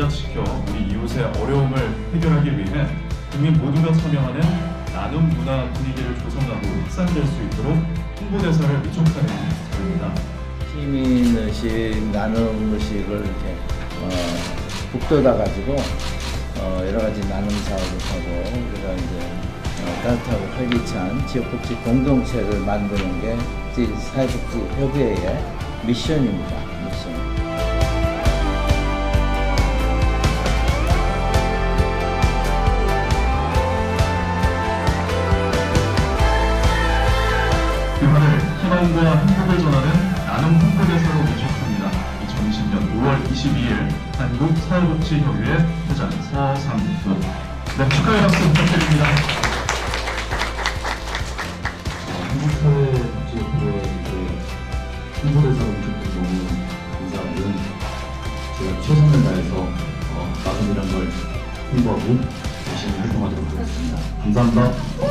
확산시켜 우리 이웃의 어려움을 해결하기 위해 국민 모두가 참여하는 나눔 문화 분위기를 조성하고 확산될 수 있도록 홍보대사를 위촉하는 자입니다. 힘 있는 의식, 나눔 의식을 이렇게 어, 북돋아 가지고 어, 여러 가지 나눔 사업을 하고 우리가 이제 어, 따뜻하고 활기찬 지역복지 공동체를 만드는 게 사회복지협의회의 미션입니다. 희망과 행복을 전하는 나눔 홍보대사로 위촉합니다. 2020년 5월 22일 한국 사회복지협의회 회장 서상도 네, 축하의 박수 부탁드립니다. 한국 사회복지협회 홍보대사로 위촉해서 너무 감사하고요. 제가 최선을 다해서 어, 나눔이란 걸 홍보하고 열심히 활동하도록 하겠습니다. 감사합니다.